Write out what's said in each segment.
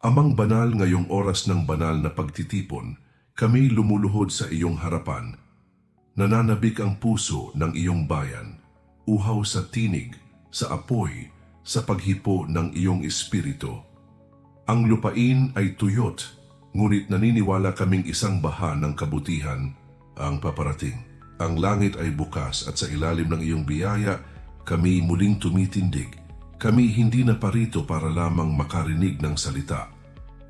Amang banal ngayong oras ng banal na pagtitipon, kami lumuluhod sa iyong harapan. Nananabik ang puso ng iyong bayan, uhaw sa tinig, sa apoy, sa paghipo ng iyong espiritu. Ang lupain ay tuyot, ngunit naniniwala kaming isang baha ng kabutihan ang paparating. Ang langit ay bukas at sa ilalim ng iyong biyaya, kami muling tumitindig. Kami hindi na parito para lamang makarinig ng salita,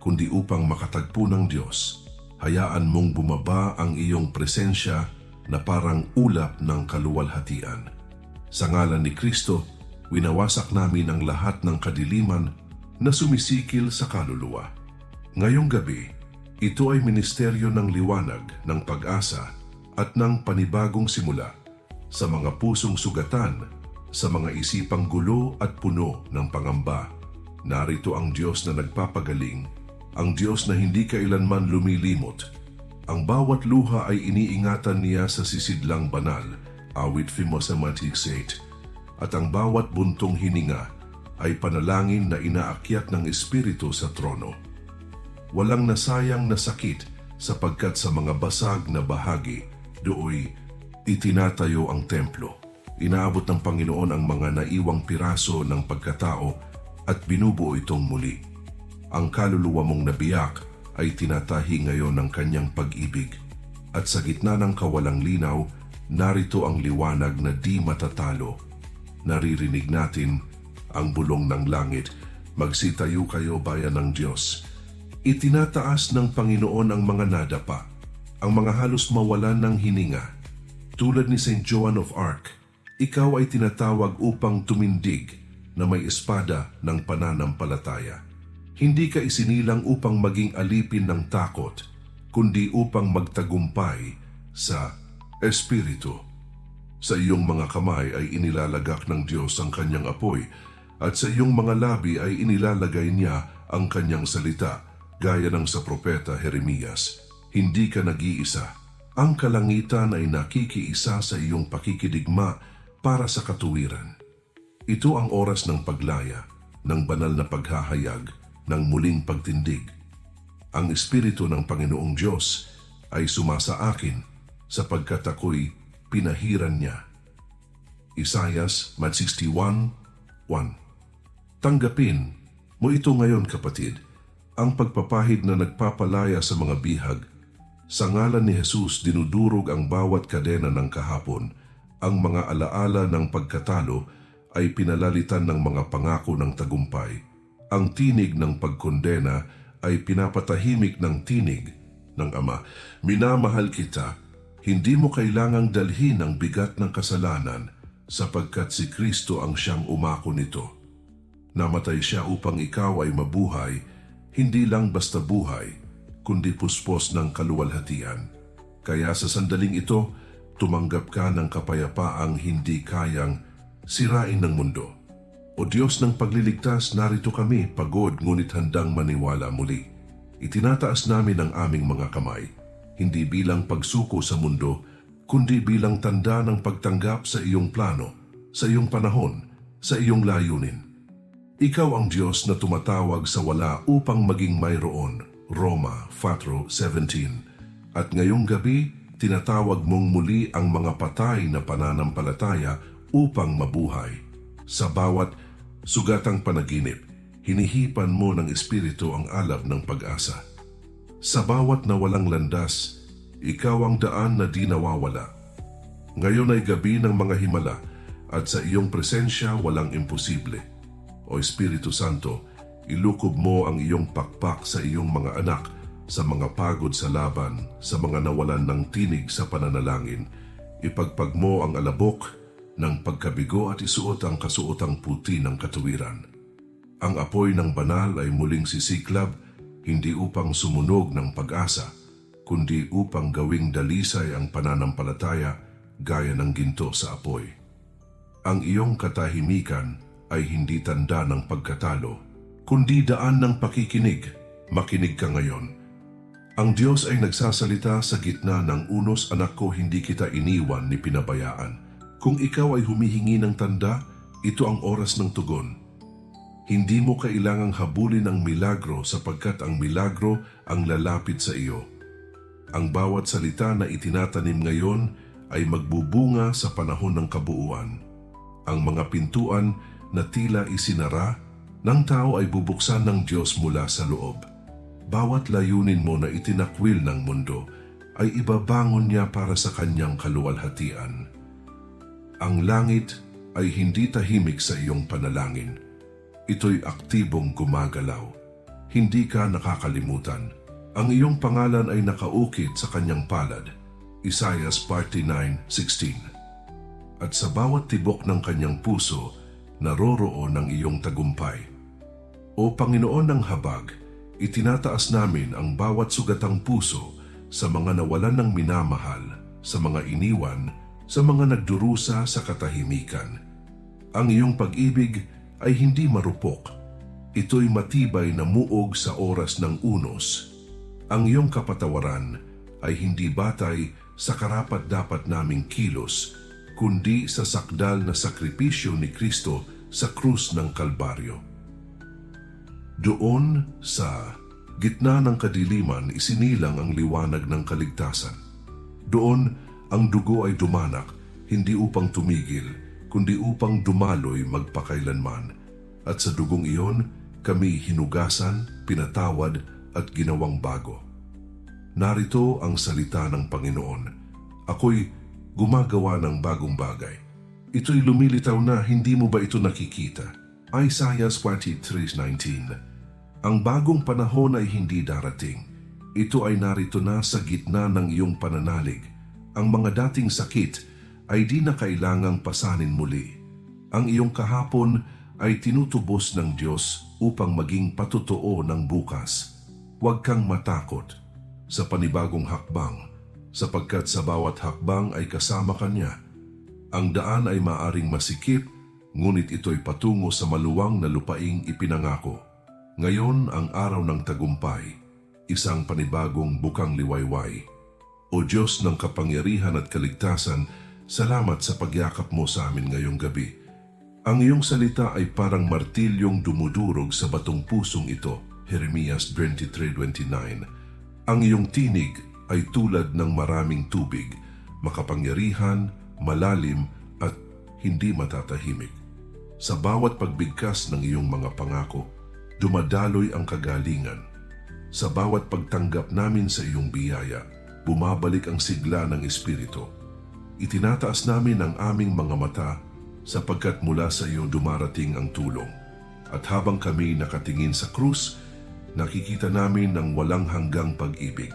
kundi upang makatagpo ng Diyos. Hayaan mong bumaba ang iyong presensya na parang ulap ng kaluwalhatian. Sa ngalan ni Kristo, winawasak namin ang lahat ng kadiliman na sumisikil sa kaluluwa. Ngayong gabi, ito ay ministeryo ng liwanag, ng pag-asa at ng panibagong simula sa mga pusong sugatan, sa mga isipang gulo at puno ng pangamba. Narito ang Diyos na nagpapagaling, ang Diyos na hindi kailanman lumilimot. Ang bawat luha ay iniingatan niya sa sisidlang banal, awit Phimosamati 8, at ang bawat buntong hininga ay panalangin na inaakyat ng Espiritu sa trono. Walang nasayang na sakit sapagkat sa mga basag na bahagi dooy itinatayo ang templo. Inaabot ng Panginoon ang mga naiwang piraso ng pagkatao at binubuo itong muli. Ang kaluluwa mong nabiyak ay tinatahi ngayon ng kanyang pag-ibig. At sa gitna ng kawalang linaw, narito ang liwanag na di matatalo. Naririnig natin ang bulong ng langit. Magsitayo kayo bayan ng Diyos. Itinataas ng Panginoon ang mga nadapa, ang mga halos mawalan ng hininga. Tulad ni St. Joan of Arc, ikaw ay tinatawag upang tumindig na may espada ng pananampalataya. Hindi ka isinilang upang maging alipin ng takot, kundi upang magtagumpay sa Espiritu. Sa iyong mga kamay ay inilalagak ng Diyos ang kanyang apoy at sa iyong mga labi ay inilalagay niya ang kanyang salita gaya ng sa propeta Jeremias. Hindi ka nag-iisa. Ang kalangitan ay nakikiisa sa iyong pakikidigma para sa katuwiran. Ito ang oras ng paglaya, ng banal na paghahayag, ng muling pagtindig. Ang Espiritu ng Panginoong Diyos ay sumasa akin sapagkat ako'y pinahiran niya. Isayas 61, 1 Tanggapin mo ito ngayon kapatid, ang pagpapahid na nagpapalaya sa mga bihag. Sa ngalan ni Jesus dinudurog ang bawat kadena ng kahapon, ang mga alaala ng pagkatalo ay pinalalitan ng mga pangako ng tagumpay. Ang tinig ng pagkondena ay pinapatahimik ng tinig ng Ama. Minamahal kita, hindi mo kailangang dalhin ang bigat ng kasalanan sapagkat si Kristo ang siyang umako nito. Namatay siya upang ikaw ay mabuhay, hindi lang basta buhay, kundi puspos ng kaluwalhatian. Kaya sa sandaling ito, tumanggap ka ng kapayapaang hindi kayang sirain ng mundo. O Diyos ng pagliligtas, narito kami, pagod ngunit handang maniwala muli. Itinataas namin ang aming mga kamay, hindi bilang pagsuko sa mundo, kundi bilang tanda ng pagtanggap sa iyong plano, sa iyong panahon, sa iyong layunin. Ikaw ang Diyos na tumatawag sa wala upang maging mayroon. Roma 4.17 At ngayong gabi, tinatawag mong muli ang mga patay na pananampalataya upang mabuhay. Sa bawat sugatang panaginip, hinihipan mo ng Espiritu ang alab ng pag-asa. Sa bawat nawalang landas, ikaw ang daan na di nawawala. Ngayon ay gabi ng mga himala at sa iyong presensya walang imposible. O Espiritu Santo, ilukob mo ang iyong pakpak sa iyong mga anak sa mga pagod sa laban, sa mga nawalan ng tinig sa pananalangin. Ipagpag mo ang alabok ng pagkabigo at isuot ang kasuotang puti ng katuwiran. Ang apoy ng banal ay muling sisiklab, hindi upang sumunog ng pag-asa, kundi upang gawing dalisay ang pananampalataya gaya ng ginto sa apoy. Ang iyong katahimikan ay hindi tanda ng pagkatalo, kundi daan ng pakikinig. Makinig ka ngayon. Ang Diyos ay nagsasalita sa gitna ng unos anak ko hindi kita iniwan ni pinabayaan. Kung ikaw ay humihingi ng tanda, ito ang oras ng tugon. Hindi mo kailangang habulin ang milagro sapagkat ang milagro ang lalapit sa iyo. Ang bawat salita na itinatanim ngayon ay magbubunga sa panahon ng kabuuan. Ang mga pintuan na tila isinara ng tao ay bubuksan ng Diyos mula sa loob. Bawat layunin mo na itinakwil ng mundo ay ibabangon niya para sa kanyang kaluwalhatian. Ang langit ay hindi tahimik sa iyong panalangin. Ito'y aktibong gumagalaw. Hindi ka nakakalimutan. Ang iyong pangalan ay nakaukit sa kanyang palad. Isaiah 49.16 At sa bawat tibok ng kanyang puso, naroroon ang iyong tagumpay. O Panginoon ng habag, itinataas namin ang bawat sugatang puso sa mga nawalan ng minamahal, sa mga iniwan, sa mga nagdurusa sa katahimikan. Ang iyong pag-ibig ay hindi marupok. Ito'y matibay na muog sa oras ng unos. Ang iyong kapatawaran ay hindi batay sa karapat-dapat naming kilos, kundi sa sakdal na sakripisyo ni Kristo sa krus ng Kalbaryo. Doon sa gitna ng kadiliman isinilang ang liwanag ng kaligtasan. Doon ang dugo ay dumanak, hindi upang tumigil, kundi upang dumaloy magpakailanman. At sa dugong iyon, kami hinugasan, pinatawad at ginawang bago. Narito ang salita ng Panginoon. Ako'y gumagawa ng bagong bagay. Ito'y lumilitaw na hindi mo ba ito nakikita? Isaiah 23.19 Ang bagong panahon ay hindi darating. Ito ay narito na sa gitna ng iyong pananalig. Ang mga dating sakit ay di na kailangang pasanin muli. Ang iyong kahapon ay tinutubos ng Diyos upang maging patotoo ng bukas. Huwag kang matakot sa panibagong hakbang, sapagkat sa bawat hakbang ay kasama ka niya. Ang daan ay maaring masikip, ngunit ito'y patungo sa maluwang na lupaing ipinangako. Ngayon ang araw ng tagumpay, isang panibagong bukang liwayway. O Diyos ng kapangyarihan at kaligtasan, salamat sa pagyakap mo sa amin ngayong gabi. Ang iyong salita ay parang martilyong dumudurog sa batong pusong ito, Jeremias 23.29 ang iyong tinig ay tulad ng maraming tubig, makapangyarihan, malalim at hindi matatahimik. Sa bawat pagbigkas ng iyong mga pangako, dumadaloy ang kagalingan. Sa bawat pagtanggap namin sa iyong biyaya, bumabalik ang sigla ng Espiritu. Itinataas namin ang aming mga mata sapagkat mula sa iyo dumarating ang tulong. At habang kami nakatingin sa krus, nakikita namin ng walang hanggang pag-ibig.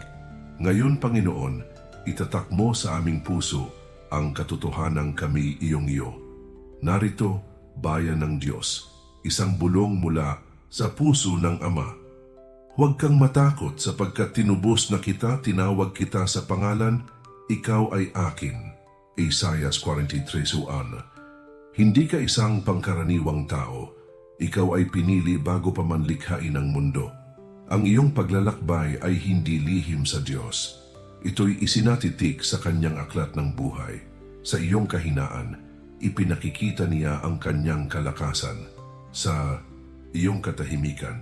Ngayon, Panginoon, itatak mo sa aming puso ang katotohanan kami iyong iyo. Narito, bayan ng Diyos, isang bulong mula sa puso ng Ama. Huwag kang matakot sapagkat tinubos na kita, tinawag kita sa pangalan, ikaw ay akin. Isaiah 43.1 Hindi ka isang pangkaraniwang tao, ikaw ay pinili bago pa man likhain ang mundo. Ang iyong paglalakbay ay hindi lihim sa Diyos. Ito'y isinatitik sa kanyang aklat ng buhay. Sa iyong kahinaan, ipinakikita niya ang kanyang kalakasan. Sa iyong katahimikan,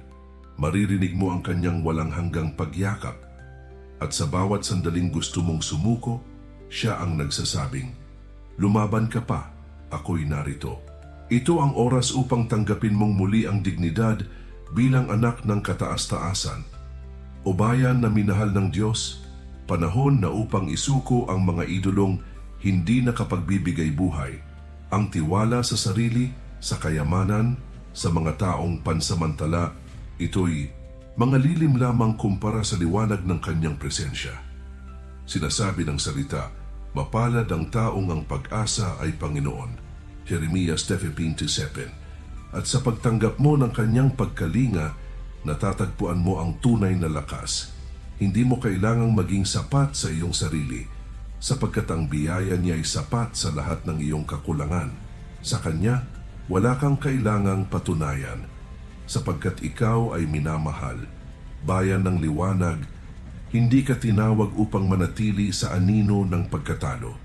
maririnig mo ang kanyang walang hanggang pagyakap. At sa bawat sandaling gusto mong sumuko, siya ang nagsasabing, Lumaban ka pa, ako'y narito. Ito ang oras upang tanggapin mong muli ang dignidad bilang anak ng kataas-taasan. O bayan na minahal ng Diyos, panahon na upang isuko ang mga idolong hindi nakapagbibigay buhay, ang tiwala sa sarili, sa kayamanan, sa mga taong pansamantala, ito'y mga lilim lamang kumpara sa liwanag ng kanyang presensya. Sinasabi ng salita, mapalad ang taong ang pag-asa ay Panginoon. Jeremias 15-7 at sa pagtanggap mo ng kanyang pagkalinga, natatagpuan mo ang tunay na lakas. Hindi mo kailangang maging sapat sa iyong sarili, sapagkat ang biyaya niya ay sapat sa lahat ng iyong kakulangan. Sa Kanya, wala kang kailangang patunayan, sapagkat ikaw ay minamahal, bayan ng liwanag, hindi ka tinawag upang manatili sa anino ng pagkatalo.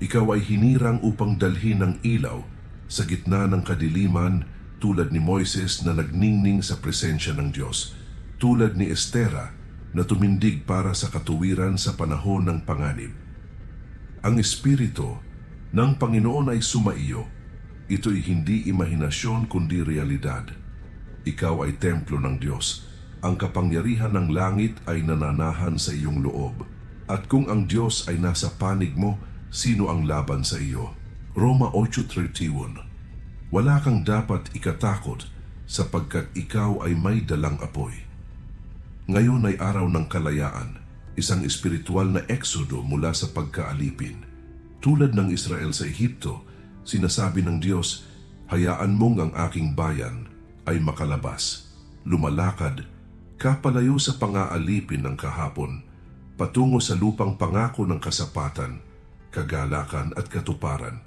Ikaw ay hinirang upang dalhin ng ilaw sa gitna ng kadiliman tulad ni Moises na nagningning sa presensya ng Diyos, tulad ni Estera na tumindig para sa katuwiran sa panahon ng panganib. Ang Espiritu ng Panginoon ay sumaiyo. Ito'y hindi imahinasyon kundi realidad. Ikaw ay templo ng Diyos. Ang kapangyarihan ng langit ay nananahan sa iyong loob. At kung ang Diyos ay nasa panig mo, sino ang laban sa iyo? Roma 8.31 Wala kang dapat ikatakot sapagkat ikaw ay may dalang apoy. Ngayon ay araw ng kalayaan, isang espiritual na eksodo mula sa pagkaalipin. Tulad ng Israel sa Ehipto, sinasabi ng Diyos, Hayaan mong ang aking bayan ay makalabas, lumalakad, kapalayo sa pangaalipin ng kahapon, patungo sa lupang pangako ng kasapatan, kagalakan at katuparan.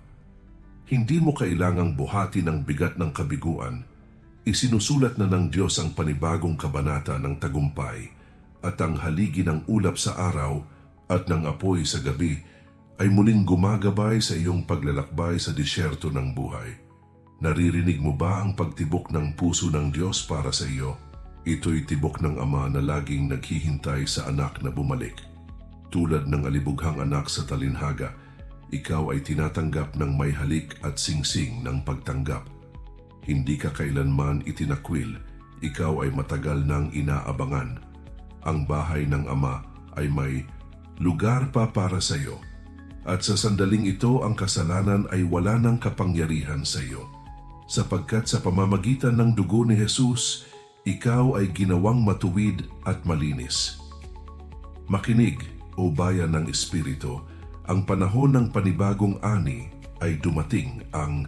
Hindi mo kailangang buhati ng bigat ng kabiguan, isinusulat na ng Diyos ang panibagong kabanata ng tagumpay at ang haligi ng ulap sa araw at ng apoy sa gabi ay muling gumagabay sa iyong paglalakbay sa disyerto ng buhay. Naririnig mo ba ang pagtibok ng puso ng Diyos para sa iyo? Ito'y tibok ng Ama na laging naghihintay sa anak na bumalik. Tulad ng alibughang anak sa talinhaga, ikaw ay tinatanggap ng may halik at singsing ng pagtanggap. Hindi ka kailanman itinakwil, ikaw ay matagal nang inaabangan. Ang bahay ng Ama ay may lugar pa para sa iyo. At sa sandaling ito ang kasalanan ay wala ng kapangyarihan sa iyo. Sapagkat sa pamamagitan ng dugo ni Jesus, ikaw ay ginawang matuwid at malinis. Makinig, o bayan ng Espiritu, ang panahon ng panibagong ani ay dumating ang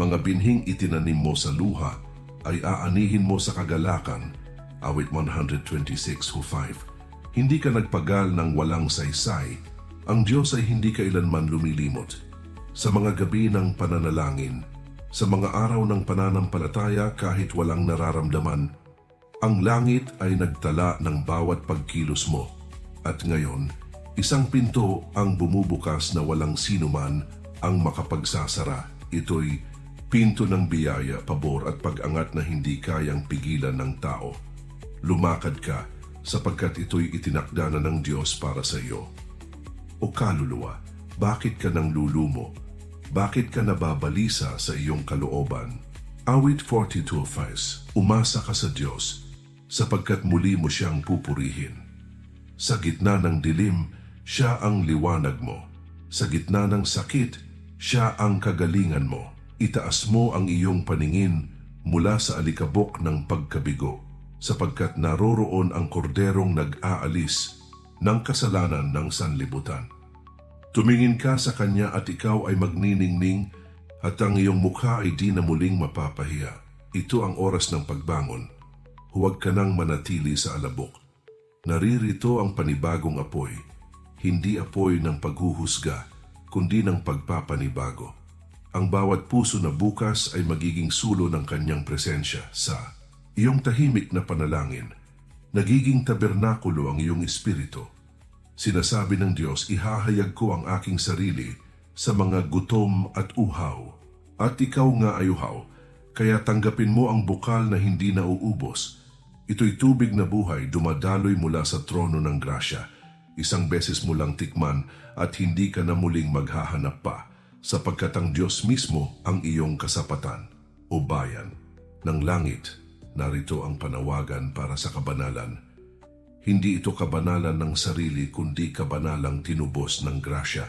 mga binhing itinanim mo sa luha ay aanihin mo sa kagalakan. Awit 126.5 Hindi ka nagpagal ng walang saysay. Ang Diyos ay hindi kailanman lumilimot. Sa mga gabi ng pananalangin, sa mga araw ng pananampalataya kahit walang nararamdaman, ang langit ay nagtala ng bawat pagkilos mo. At ngayon, isang pinto ang bumubukas na walang sinuman ang makapagsasara. Ito'y pinto ng biyaya, pabor at pag-angat na hindi kayang pigilan ng tao. Lumakad ka sapagkat ito'y itinakda na ng Diyos para sa iyo. O kaluluwa, bakit ka nang lulumo? Bakit ka nababalisa sa iyong kalooban? Awit 42.5 Umasa ka sa Diyos, sapagkat muli mo siyang pupurihin. Sa gitna ng dilim, siya ang liwanag mo. Sa gitna ng sakit, siya ang kagalingan mo. Itaas mo ang iyong paningin mula sa alikabok ng pagkabigo, sapagkat naroroon ang korderong nag-aalis ng kasalanan ng sanlibutan. Tumingin ka sa kanya at ikaw ay magniningning at ang iyong mukha ay di na muling mapapahiya. Ito ang oras ng pagbangon. Huwag ka nang manatili sa alabok. Naririto ang panibagong apoy, hindi apoy ng paghuhusga, kundi ng pagpapanibago. Ang bawat puso na bukas ay magiging sulo ng kanyang presensya sa iyong tahimik na panalangin. Nagiging tabernakulo ang iyong espiritu. Sinasabi ng Diyos, ihahayag ko ang aking sarili sa mga gutom at uhaw. At ikaw nga ay uhaw, kaya tanggapin mo ang bukal na hindi nauubos. Ito'y tubig na buhay dumadaloy mula sa trono ng grasya. Isang beses mo lang tikman at hindi ka na muling maghahanap pa, sapagkat ang Diyos mismo ang iyong kasapatan o bayan ng langit. Narito ang panawagan para sa kabanalan. Hindi ito kabanalan ng sarili kundi kabanalang tinubos ng grasya.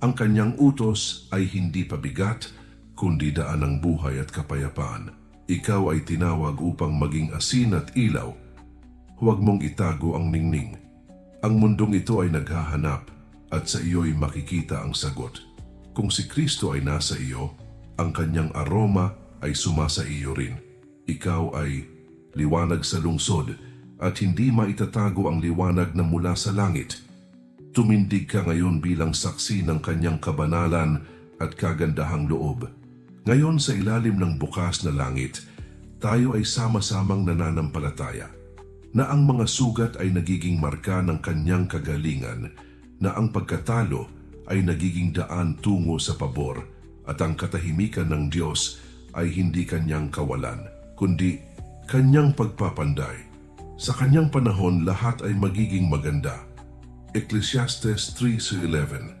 Ang kanyang utos ay hindi pabigat kundi daan ng buhay at kapayapaan. Ikaw ay tinawag upang maging asin at ilaw. Huwag mong itago ang ningning. Ang mundong ito ay naghahanap at sa iyo'y makikita ang sagot. Kung si Kristo ay nasa iyo, ang kanyang aroma ay sumasa iyo rin. Ikaw ay liwanag sa lungsod at hindi maitatago ang liwanag na mula sa langit. Tumindig ka ngayon bilang saksi ng kanyang kabanalan at kagandahang loob. Ngayon sa ilalim ng bukas na langit, tayo ay sama-samang nananampalataya na ang mga sugat ay nagiging marka ng kanyang kagalingan, na ang pagkatalo ay nagiging daan tungo sa pabor at ang katahimikan ng Diyos ay hindi kanyang kawalan, kundi kanyang pagpapanday. Sa kanyang panahon, lahat ay magiging maganda. Ecclesiastes 3.11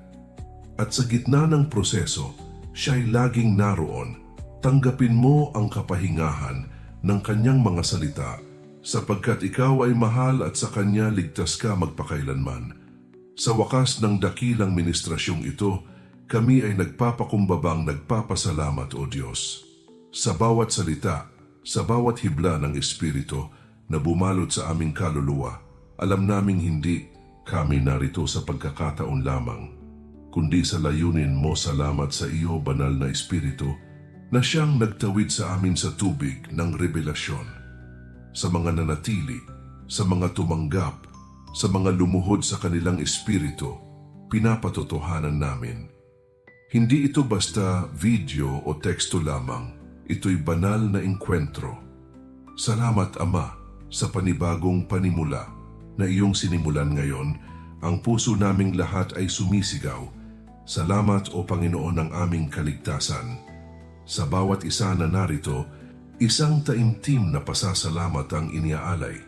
At sa gitna ng proseso, siya'y laging naroon. Tanggapin mo ang kapahingahan ng kanyang mga salita sapagkat ikaw ay mahal at sa kanya ligtas ka magpakailanman. Sa wakas ng dakilang ministrasyong ito, kami ay nagpapakumbabang nagpapasalamat o Diyos. Sa bawat salita, sa bawat hibla ng Espiritu na bumalot sa aming kaluluwa, alam naming hindi kami narito sa pagkakataon lamang, kundi sa layunin mo salamat sa iyo, banal na Espiritu, na siyang nagtawid sa amin sa tubig ng revelasyon sa mga nanatili, sa mga tumanggap, sa mga lumuhod sa kanilang espiritu, pinapatotohanan namin. Hindi ito basta video o teksto lamang, ito'y banal na engkwentro. Salamat Ama sa panibagong panimula na iyong sinimulan ngayon, ang puso naming lahat ay sumisigaw. Salamat o Panginoon ng aming kaligtasan. Sa bawat isa na narito, Isang taimtim na pasasalamat ang iniaalay.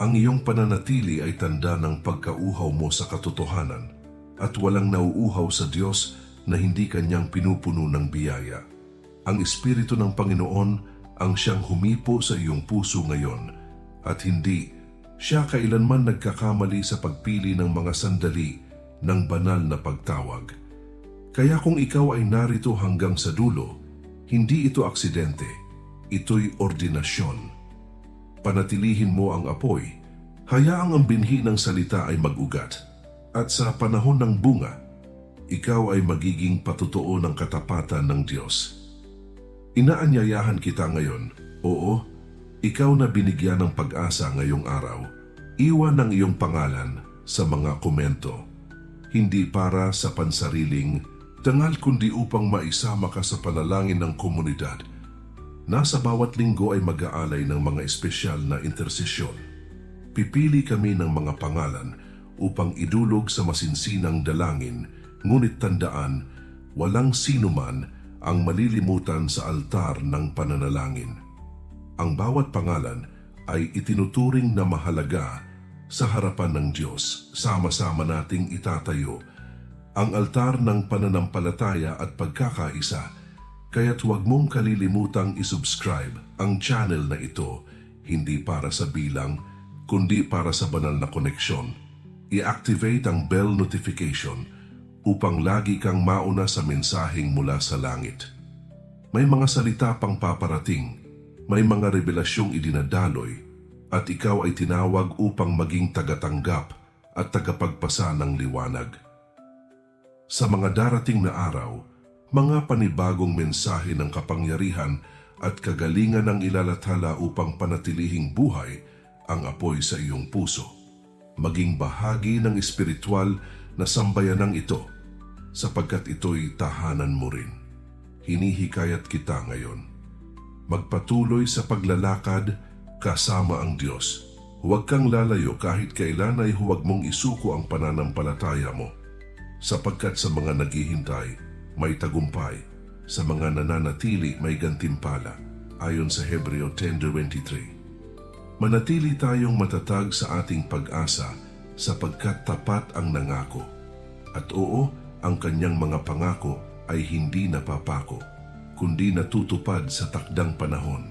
Ang iyong pananatili ay tanda ng pagkauhaw mo sa katotohanan at walang nauuhaw sa Diyos na hindi kanyang pinupuno ng biyaya. Ang Espiritu ng Panginoon ang siyang humipo sa iyong puso ngayon at hindi siya kailanman nagkakamali sa pagpili ng mga sandali ng banal na pagtawag. Kaya kung ikaw ay narito hanggang sa dulo, hindi ito aksidente ito'y ordinasyon. Panatilihin mo ang apoy, hayaang ang binhi ng salita ay magugat, at sa panahon ng bunga, ikaw ay magiging patutuo ng katapatan ng Diyos. Inaanyayahan kita ngayon, oo, ikaw na binigyan ng pag-asa ngayong araw, iwan ang iyong pangalan sa mga komento, hindi para sa pansariling dangal kundi upang maisama ka sa panalangin ng komunidad. Nasa bawat linggo ay mag-aalay ng mga espesyal na intersesyon. Pipili kami ng mga pangalan upang idulog sa masinsinang dalangin, ngunit tandaan, walang sinuman ang malilimutan sa altar ng pananalangin. Ang bawat pangalan ay itinuturing na mahalaga sa harapan ng Diyos. Sama-sama nating itatayo ang altar ng pananampalataya at pagkakaisa Kaya't huwag mong kalilimutang isubscribe ang channel na ito hindi para sa bilang kundi para sa banal na koneksyon. I-activate ang bell notification upang lagi kang mauna sa mensaheng mula sa langit. May mga salita pang paparating, may mga revelasyong idinadaloy, at ikaw ay tinawag upang maging tagatanggap at tagapagpasa ng liwanag. Sa mga darating na araw, mga panibagong mensahe ng kapangyarihan at kagalingan ang ilalathala upang panatilihing buhay ang apoy sa iyong puso. Maging bahagi ng espiritual na sambayanang ito sapagkat ito'y tahanan mo rin. Hinihikayat kita ngayon. Magpatuloy sa paglalakad kasama ang Diyos. Huwag kang lalayo kahit kailan ay huwag mong isuko ang pananampalataya mo sapagkat sa mga naghihintay, may tagumpay, sa mga nananatili may gantimpala, ayon sa Hebreo 10.23. Manatili tayong matatag sa ating pag-asa sapagkat tapat ang nangako. At oo, ang kanyang mga pangako ay hindi napapako, kundi natutupad sa takdang panahon.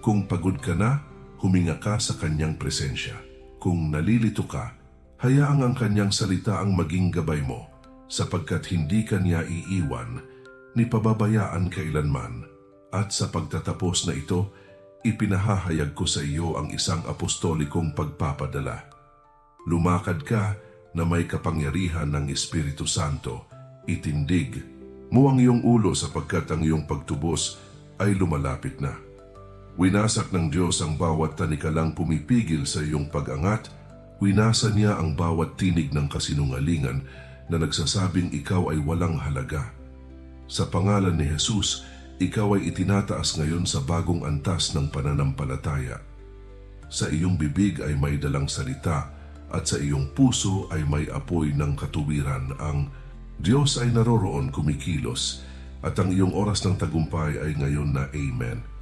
Kung pagod ka na, huminga ka sa kanyang presensya. Kung nalilito ka, hayaang ang kanyang salita ang maging gabay mo sapagkat hindi kanya iiwan ni pababayaan kailanman at sa pagtatapos na ito, ipinahahayag ko sa iyo ang isang apostolikong pagpapadala. Lumakad ka na may kapangyarihan ng Espiritu Santo, itindig mo ang iyong ulo sapagkat ang iyong pagtubos ay lumalapit na. Winasak ng Diyos ang bawat tanikalang pumipigil sa iyong pag-angat, winasa niya ang bawat tinig ng kasinungalingan na nagsasabing ikaw ay walang halaga. Sa pangalan ni Jesus, ikaw ay itinataas ngayon sa bagong antas ng pananampalataya. Sa iyong bibig ay may dalang salita at sa iyong puso ay may apoy ng katuwiran ang Diyos ay naroroon kumikilos at ang iyong oras ng tagumpay ay ngayon na Amen.